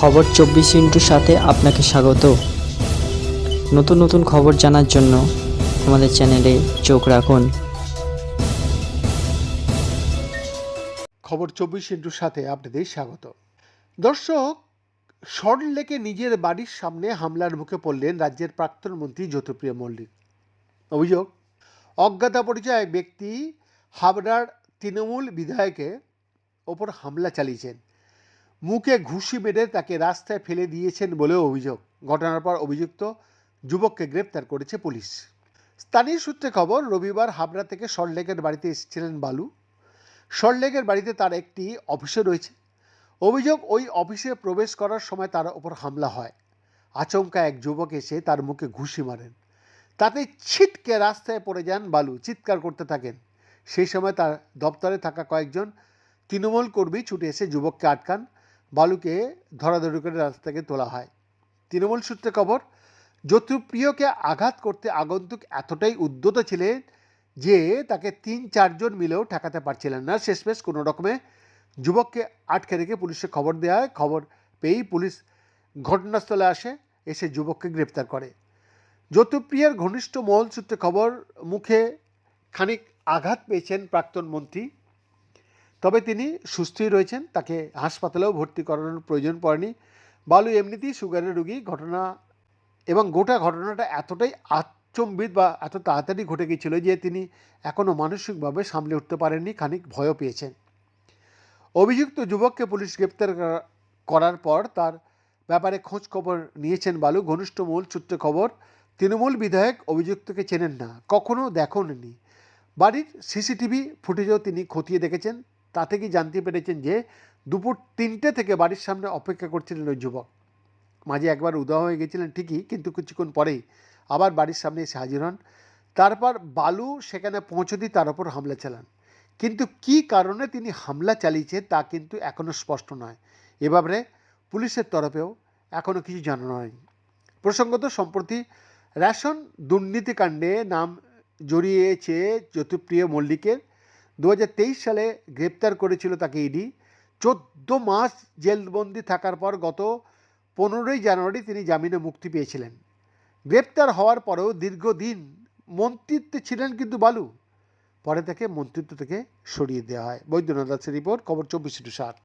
খবর চব্বিশ ইন্টুর সাথে আপনাকে স্বাগত। নতুন নতুন খবর জানার জন্য আমাদের চ্যানেলে চোখ রাখুন। খবর চব্বিশ ইন্টুর সাথে আপনাদের স্বাগত। দর্শক সল্টলেকে নিজের বাড়ির সামনে হামলার মুখে পড়লেন রাজ্যের প্রাক্তন মন্ত্রী জ্যোতিপ্রিয় মল্লিক। অভিযোগ অজ্ঞাতা পরিচয় ব্যক্তি হাবড়ার তৃণমূল বিধায়কের ওপর হামলা চালিয়েছেন। মুখে ঘুষি মেরে তাকে রাস্তায় ফেলে দিয়েছেন বলেও অভিযোগ। ঘটনার পর অভিযুক্ত যুবককে গ্রেপ্তার করেছে পুলিশ। স্থানীয় সূত্রে খবর, রবিবার হাবড়া থেকে সল্টলেকের বাড়িতে এসেছিলেন বালু। সল্টলেকের বাড়িতে তার একটি অফিসও রয়েছে। অভিযোগ, ওই অফিসে প্রবেশ করার সময় তার ওপর হামলা হয়। আচমকা এক যুবক এসে তার মুখে ঘুষি মারেন। তাতে ছিটকে রাস্তায় পড়ে যান বালু, চিৎকার করতে থাকেন। সেই সময় তার দপ্তরে থাকা কয়েকজন তৃণমূল কর্মী ছুটে এসে যুবককে আটকান। বালুকে ধরাধরি করে রাস্তা থেকে তোলা হয়। তৃণমূল সূত্রে খবর জ্যোতিপ্রিয়কে আঘাত করতে আগন্তুক এতটাই উদ্যত ছিলেন যে তাকে তিন চারজন মিলেও ঠেকাতে পারছিলেন না। শেষমেশ কোনো রকমে যুবককে আটকে রেখে পুলিশে খবর দেওয়া হয়। খবর পেয়েই পুলিশ ঘটনাস্থলে আসে, এসে যুবককে গ্রেপ্তার করে। জ্যোতিপ্রিয়ার ঘনিষ্ঠ মহল সূত্রে খবর, মুখে খানিক আঘাত পেয়েছেন প্রাক্তন মন্ত্রী তবে তিনি সুস্থই রয়েছেন, তাকে হাসপাতালেও ভর্তি করানোর প্রয়োজন পড়েনি। বালু এমনিতেই সুগারের রুগী, ঘটনা এবং গোটা ঘটনাটা এতটাই আচম্বিত বা এত তাড়াতাড়ি ঘটে গিয়েছিল যে তিনি এখনও মানসিকভাবে সামলে উঠতে পারেননি, খানিক ভয়ও পেয়েছেন। অভিযুক্ত যুবককে পুলিশ গ্রেপ্তার করার পর তার ব্যাপারে খোঁজ খবর নিয়েছেন বালু। ঘনিষ্ঠ মূল সূত্রে খবর, তৃণমূল বিধায়ক অভিযুক্তকে চেনেন না, কখনো দেখেননি। বাড়ির সিসিটিভি ফুটেজও তিনি খতিয়ে দেখেছেন। তা থেকে জানতে পেরেছেন যে দুপুর তিনটে থেকে বাড়ির সামনে অপেক্ষা করছিলেন ওই যুবক। মাঝে একবার উদয় হয়ে গেছিলেন ঠিকই, কিন্তু কিছুক্ষণ পরেই আবার বাড়ির সামনে এসে হাজির হন। তারপর বালু সেখানে পৌঁছতেই তার ওপর হামলা চালান। কিন্তু কী কারণে তিনি হামলা চালিয়েছে তা কিন্তু এখনও স্পষ্ট নয়। এ ব্যাপারে পুলিশের তরফেও এখনও কিছু জানানো হয়নি। প্রসঙ্গত সম্প্রতি রেশন দুর্নীতিকাণ্ডে নাম জড়িয়েছে জ্যোতিপ্রিয় মল্লিকের দু হাজার তেইশ সালে গ্রেপ্তার করেছিল তাকে ইডি। চোদ্দ মাস জেলবন্দি থাকার পর গত পনেরোই জানুয়ারি তিনি জামিনে মুক্তি পেয়েছিলেন। গ্রেপ্তার হওয়ার পরেও দীর্ঘদিন মন্ত্রিত্বে ছিলেন কিন্তু বালু। পরে তাকে মন্ত্রিত্ব থেকে সরিয়ে দেওয়া হয়। বৈদ্যনাথ দাসের রিপোর্ট, খবর চব্বিশ টু সাত।